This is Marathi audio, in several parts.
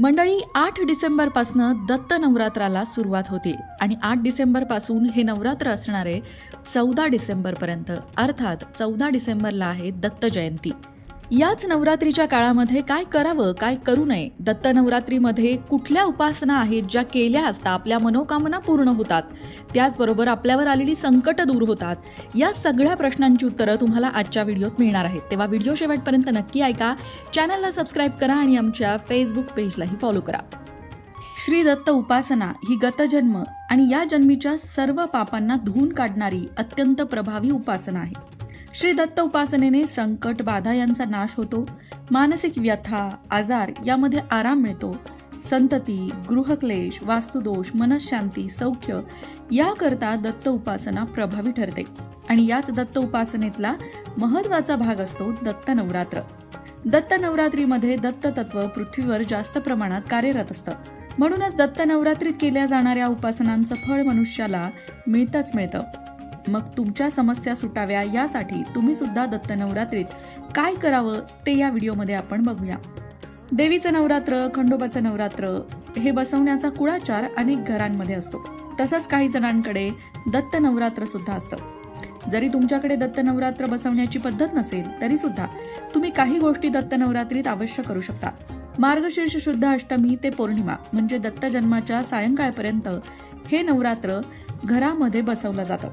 मंडळी आठ डिसेंबरपासनं दत्त नवरात्राला सुरुवात होते आणि आठ डिसेंबरपासून हे नवरात्र असणारे चौदा डिसेंबरपर्यंत अर्थात चौदा डिसेंबरला आहे दत्त जयंती. याच नवरात्रीच्या काळामध्ये काय करावं काय करू नये? दत्त नवरात्रीमध्ये कुठल्या उपासना आहेत ज्या केल्या असता आपल्या मनोकामना पूर्ण होतात? त्याचबरोबर आपल्यावर आलेली संकट दूर होतात. या सगळ्या प्रश्नांची उत्तरं तुम्हाला आजच्या व्हिडिओत मिळणार आहेत. तेव्हा व्हिडिओ शेवटपर्यंत नक्की ऐका. चॅनलला सबस्क्राईब करा आणि आमच्या फेसबुक पेजलाही फॉलो करा. श्री दत्त उपासना ही गतजन्म आणि या जन्मीच्या सर्व पापांना धुवून काढणारी अत्यंत प्रभावी उपासना आहे. श्री दत्त उपासनेने संकट बाधा यांचा नाश होतो. मानसिक व्यथा आजार यामध्ये आराम मिळतो. संतती गृहक्लेश वास्तुदोष मनशांती सौख्य याकरता दत्त उपासना प्रभावी ठरते. आणि याच दत्त उपासनेतला महत्त्वाचा भाग असतो दत्त नवरात्र. दत्त नवरात्रीमध्ये दत्त तत्व पृथ्वीवर जास्त प्रमाणात कार्यरत असतं. म्हणूनच दत्त नवरात्रीत केल्या जाणाऱ्या उपासनांचं फळ मनुष्याला मिळतच मिळतं. मग तुमच्या समस्या सुटाव्या यासाठी तुम्ही सुद्धा दत्त नवरात्रीत काय करावं ते या व्हिडिओमध्ये आपण बघूया. देवीचं नवरात्र खंडोबाचं नवरात्र हे बसवण्याचा कुळाचार अनेक घरांमध्ये असतो. तसंच काही जणांकडे दत्त नवरात्र सुद्धा असतं. जरी तुमच्याकडे दत्त नवरात्र बसवण्याची पद्धत नसेल तरी सुद्धा तुम्ही काही गोष्टी दत्त नवरात्रीत अवश्य करू शकता. मार्गशीर्ष शुद्ध अष्टमी ते पौर्णिमा म्हणजे दत्त जन्माच्या सायंकाळपर्यंत हे नवरात्र घरामध्ये बसवलं जातं.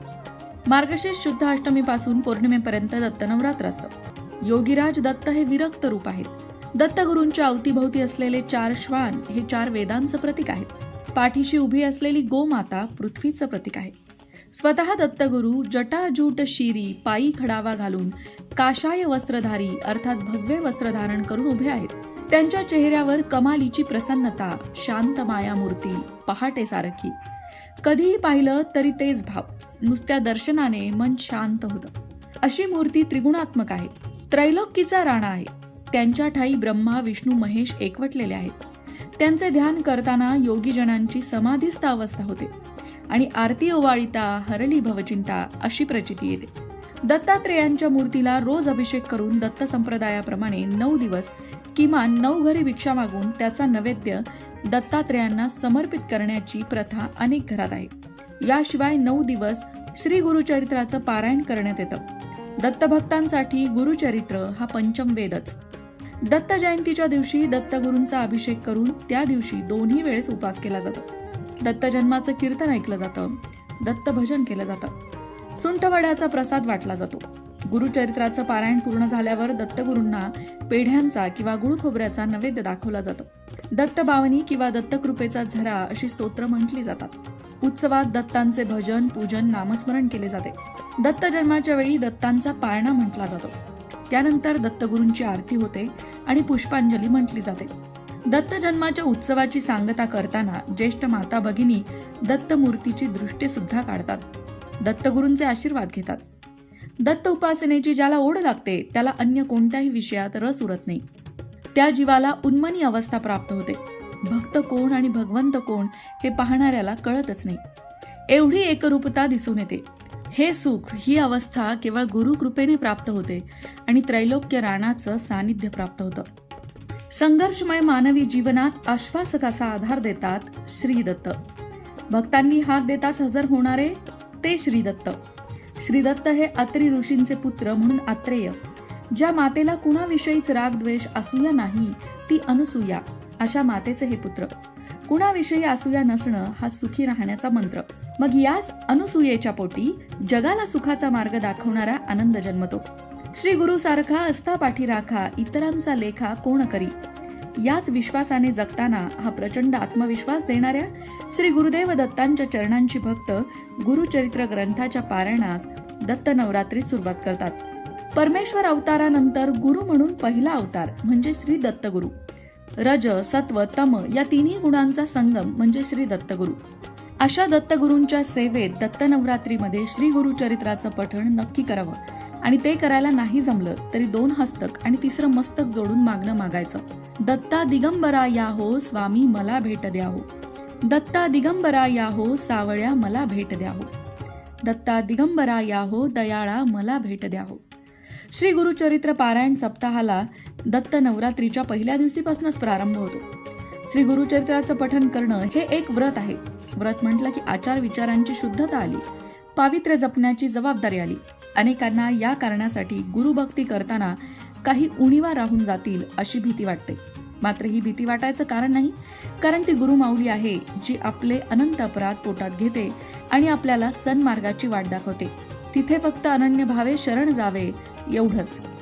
मार्गशीर्ष शुद्ध अष्टमीपासून पौर्णिमेपर्यंत दत्त नवरात्र असतं. योगीराज दत्त हे विरक्त रूप आहेत. दत्तगुरूंच्या अवतीभोवती असलेले चार श्वान हे चार वेदांचं प्रतीक आहेत. पाठीशी उभी असलेली गोमाता पृथ्वीचं प्रतीक आहे. स्वतः दत्तगुरू जटाजूट शिरी पायी खडावा घालून काशाय वस्त्रधारी अर्थात भगवे वस्त्र धारण करून उभे आहेत. त्यांच्या चेहऱ्यावर कमालीची प्रसन्नता शांत माया मूर्ती पहाटे सारखी कधीही पाहिलं तरी तेच भाव. नुसत्या दर्शनाने मन शांत होतं. अशी मूर्ती त्रिगुणात्मक आहे. त्रैलोक्यचा राणा आहे. त्यांच्या ठाई ब्रह्मा विष्णू महेश एकवटलेले आहेत. त्यांचे ध्यान करताना योगीजनांची समाधीस्थ अवस्था होते. आणि आरती ओवाळीता हरली भवचिंता अशी प्रचिती येते. दत्तात्रेयांच्या मूर्तीला रोज अभिषेक करून दत्त संप्रदायाप्रमाणे नऊ दिवस किमान नऊ घरी भिक्षा मागून त्याचा नैवेद्य दत्तात्रेयांना समर्पित करण्याची प्रथा अनेक घरात आहे. याशिवाय नऊ दिवस श्री गुरुचरित्राचं पारायण करण्यात येतं. दत्तभक्तांसाठी गुरुचरित्र हा पंचम वेदच. दत्त जयंतीच्या दिवशी दत्तगुरूंचा अभिषेक करून त्या दिवशी दोन्ही वेळेस उपास केला जातो. दत्त जन्माचं कीर्तन ऐकलं जातं. दत्त भजन केलं जातं. सुंठवड्याचा प्रसाद वाटला जातो. गुरुचरित्राचं पारायण पूर्ण झाल्यावर दत्तगुरूंना पेढ्यांचा किंवा गुळ खोबऱ्याचा नैवेद्य दाखवला जातो. दत्तबावनी किंवा दत्तकृपेचा झरा अशी स्तोत्र म्हटली जातात. उत्सवात दत्तांचे भजन पूजन नामस्मरण केले जाते. दत्त जन्माच्या वेळी दत्तांचा पाळणा म्हटला जातो. त्यानंतर दत्तगुरूंची आरती होते आणि पुष्पांजली म्हटली जाते. दत्त जन्माच्या उत्सवाची सांगता करताना ज्येष्ठ माता भगिनी दत्त मूर्तीची दृष्टी सुद्धा काढतात. दत्तगुरूंचे आशीर्वाद घेतात. दत्त उपासनेची ज्याला ओढ लागते त्याला अन्य कोणत्याही विषयात रस उरत नाही. त्या जीवाला उन्मनी अवस्था प्राप्त होते. भक्त कोण आणि भगवंत कोण हे पाहणाऱ्याला कळतच नाही. एवढी एकरूपता दिसून येते. हे सुख ही अवस्था केवळ गुरुकृपेने प्राप्त होते आणि त्रैलोक्य राणाचं सानिध्य प्राप्त होतं. संघर्षमय मानवी जीवनात आश्वासकाचा आधार देतात श्रीदत्त. भक्तांनी हाक देताच हजर होणारे ते श्रीदत्त. श्रीदत्त हे अत्री ऋषींचे पुत्र म्हणून आत्रेय. ज्या मातेला कुणाविषयीच राग द्वेष असूया नाही ती अनुसूया. अशा मातेचे हे पुत्र. कुणाविषयी असूया नसणं हा सुखी राहण्याचा मंत्र. मग याच अनुसूयेच्या पोटी जगाला सुखाचा मार्ग दाखवणारा आनंद जन्मतो. श्री गुरु सारखा असता पाठी राखा इतरांचा लेखा कोण करी? याच विश्वासाने जगताना हा प्रचंड आत्मविश्वास देणाऱ्या श्री गुरुदेव दत्तांच्या चरणांची भक्त गुरुचरित्र ग्रंथाच्या पारायणास दत्त नवरात्रीत सुरुवात करतात. परमेश्वर अवतारानंतर गुरु म्हणून पहिला अवतार म्हणजे श्री दत्तगुरु. रज सत्व तम या तिन्ही गुणांचा संगम म्हणजे श्री दत्तगुरु. अशा दत्तगुरूंच्या सेवेत दत्त नवरात्रीमध्ये श्री गुरुचरित्राचं पठण नक्की करावं. आणि ते करायला नाही जमलं तरी दोन हस्तक आणि तिसरं मस्तक जोडून मागणं मागायचं. दत्ता दिगंबरा या हो स्वामी मला भेट द्या हो दत्ता दिगंबरा या हो सावळ्या मला भेट द्या हो दत्ता दिगंबरा या हो दयाळा मला भेट द्या हो श्री गुरुचरित्र पारायण सप्ताहाला दत्त नवरात्रीच्या पहिल्या दिवशीपासूनच प्रारंभ होतो. श्री गुरुचरित्राचं पठन करणं हे एक व्रत आहे. व्रत म्हटलं की आचार विचारांची शुद्धता आली. पावित्र्य जपण्याची जबाबदारी आली. अनेकांना या कारणासाठी गुरुभक्ती करताना काही उणीवा राहून जातील अशी भीती वाटते. मात्र ही भीती वाटायचं कारण नाही. कारण ती गुरुमाऊली आहे जी आपले अनंत अपराध पोटात घेते आणि आपल्याला सन्मार्गाची वाट दाखवते. तिथे फक्त अनन्य भावे शरण जावे एवढंच.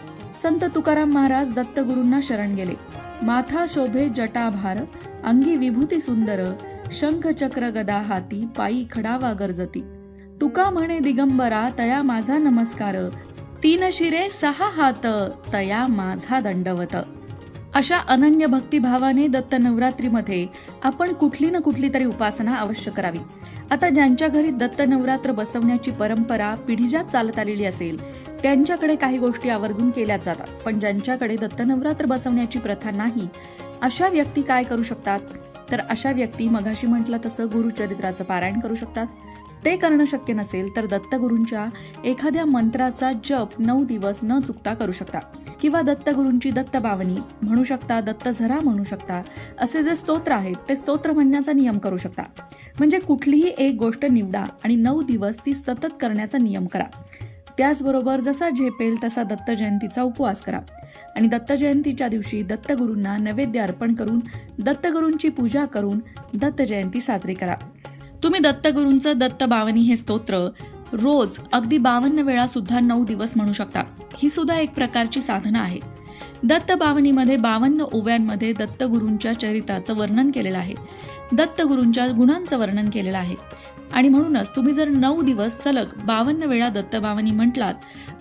संत तुकाराम महाराज दत्तगुरूंना शरण गेले. माथा शोभे जटाभार अंगी विभूती सुंदर शंख चक्र गदा हाती पायी खडावा गरजती. तुका म्हणे दिगंबरा तया माझा नमस्कार. तीन शिरे सहा हात तया माझा दंडवत. अशा अनन्य भक्तिभावाने दत्त नवरात्रीमध्ये आपण कुठली ना कुठली तरी उपासना अवश्य करावी. आता ज्यांच्या घरी दत्त नवरात्र बसवण्याची परंपरा पिढीजात चालत आलेली असेल त्यांच्याकडे काही गोष्टी आवर्जून केल्या जातात पण ज्यांच्याकडे दत्त नवरात्र बसवण्याची प्रथा नाही अशा व्यक्ती काय करू शकतात? तर अशा व्यक्ती मगाशी म्हटलं तसं गुरुचरित्राचं पारायण करू शकतात. ते करणं शक्य नसेल तर दत्तगुरूंच्या एखाद्या मंत्राचा जप नऊ दिवस न चुकता करू शकता. किंवा दत्तगुरूंची दत्तबावनी म्हणू शकता दत्तझरा म्हणू शकता असे जे स्तोत्र आहेत ते स्तोत्र म्हणण्याचा नियम करू शकता. म्हणजे कुठलीही एक गोष्ट निवडा आणि नऊ दिवस ती सतत करण्याचा नियम करा. त्याचबरोबर जसा झेपेल तसा दत्त जयंतीचा उपवास करा. आणि दत्त जयंतीच्या दिवशी दत्तगुरूंना नैवेद्य अर्पण करून दत्तगुरूंची पूजा करून दत्त जयंती साजरी करा. तुम्ही दत्तगुरूंचं दत्त बावनी हे स्तोत्र रोज अगदी बावन्न वेळा सुद्धा नऊ दिवस म्हणू शकता. ही सुद्धा एक प्रकारची साधना आहे. दत्त बावनीमध्ये बावन्न ओव्यांमध्ये दत्तगुरूंच्या चरित्राचं वर्णन केलेलं आहे. दत्तगुरूंच्या गुणांचं वर्णन केलेलं आहे. आणि म्हणूनच तुम्ही जर नऊ दिवस सलग बावन्न वेळा दत्तबावनी म्हटलात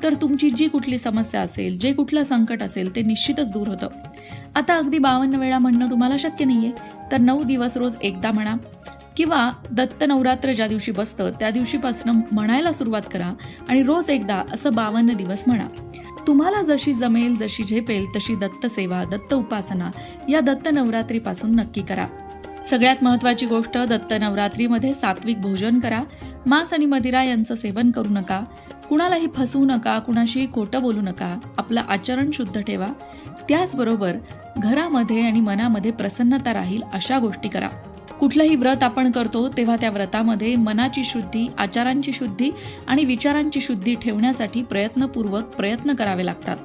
तर तुमची जी कुठली समस्या असेल जे कुठलं संकट असेल ते निश्चितच दूर होतं. आता अगदी बावन्न वेळा म्हणणं तुम्हाला शक्य नाहीये तर नऊ दिवस रोज एकदा म्हणा. किंवा दत्त नवरात्र ज्या दिवशी बसतं त्या दिवशीपासून म्हणायला सुरुवात करा आणि रोज एकदा असं बावन्न दिवस म्हणा. तुम्हाला जशी जमेल जशी झेपेल तशी दत्त सेवा दत्त उपासना या दत्त नवरात्रीपासून नक्की करा. सगळ्यात महत्वाची गोष्ट दत्त नवरात्रीमध्ये सात्विक भोजन करा. मांस आणि मदिरा यांचं सेवन करू नका. कुणालाही फसवू नका कुणाशीही खोटं बोलू नका. आपलं आचरण शुद्ध ठेवा. त्याचबरोबर घरामध्ये आणि मनामध्ये प्रसन्नता राहील अशा गोष्टी करा. कुठलंही व्रत आपण करतो तेव्हा त्या व्रतामध्ये मनाची शुद्धी आचारांची शुद्धी आणि विचारांची शुद्धी ठेवण्यासाठी प्रयत्नपूर्वक प्रयत्न करावे लागतात.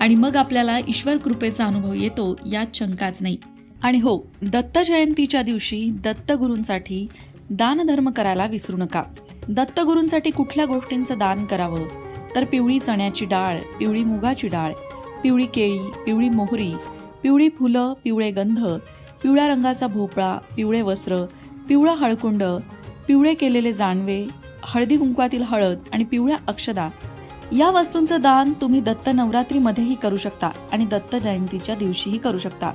आणि मग आपल्याला ईश्वर कृपेचा अनुभव येतो यात शंकाच नाही. आणि हो दत्त जयंतीच्या दिवशी दत्तगुरूंसाठी दानधर्म करायला विसरू नका. दत्तगुरूंसाठी कुठल्या गोष्टींचं दान करावं? तर पिवळी चण्याची डाळ पिवळी मुगाची डाळ पिवळी केळी पिवळी मोहरी पिवळी फुलं पिवळे गंध पिवळ्या रंगाचा भोपळा पिवळे वस्त्र पिवळं हळकुंड पिवळे केलेले जानवे हळदी कुंकवातील हळद आणि पिवळ्या अक्षदा. या वस्तूंचं दान तुम्ही दत्त नवरात्रीमध्येही करू शकता आणि दत्त जयंतीच्या दिवशीही करू शकता.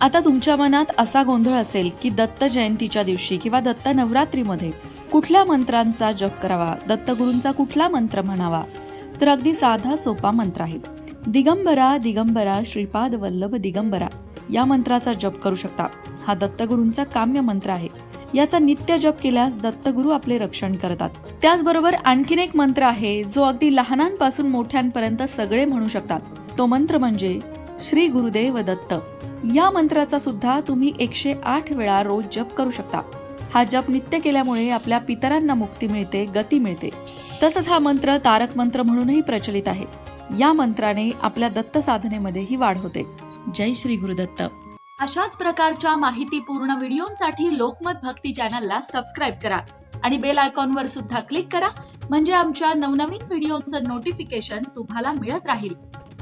आता तुमच्या मनात असा गोंधळ असेल की दत्त जयंतीच्या दिवशी किंवा दत्त नवरात्रीमध्ये कुठल्या मंत्रांचा जप करावा? दत्तगुरूंचा कुठला मंत्र म्हणावा? तर अगदी साधा सोपा मंत्र आहे. दिगंबरा दिगंबरा श्रीपाद वल्लभ दिगंबरा. या मंत्राचा जप करू शकता. हा दत्तगुरूंचा काम्य मंत्र आहे. याचा नित्य जप केल्यास दत्तगुरू आपले रक्षण करतात. त्याचबरोबर आणखीन एक मंत्र आहे जो अगदी लहानांपासून मोठ्यांपर्यंत सगळे म्हणू शकतात. तो मंत्र म्हणजे श्री गुरुदेव दत्त. या मंत्राचा सुद्धा तुम्ही एकशे आठ वेळा रोज जप करू शकता. हा जप नित्य केल्यामुळे आपल्या पितरांना मुक्ती मिळते गती मिळते. तसंच हा मंत्र तारक मंत्र म्हणूनही प्रचलित आहे. या मंत्राने आपल्या दत्त साधनेमध्येही वाढ होते. जय श्री गुरुदत्त. अशाच प्रकारच्या माहितीपूर्ण व्हिडिओंसाठी लोकमत भक्ती चॅनलला सबस्क्राईब करा आणि बेल आयकॉनवर सुद्धा क्लिक करा म्हणजे आमच्या नवनवीन व्हिडिओचं नोटिफिकेशन तुम्हाला मिळत राहील.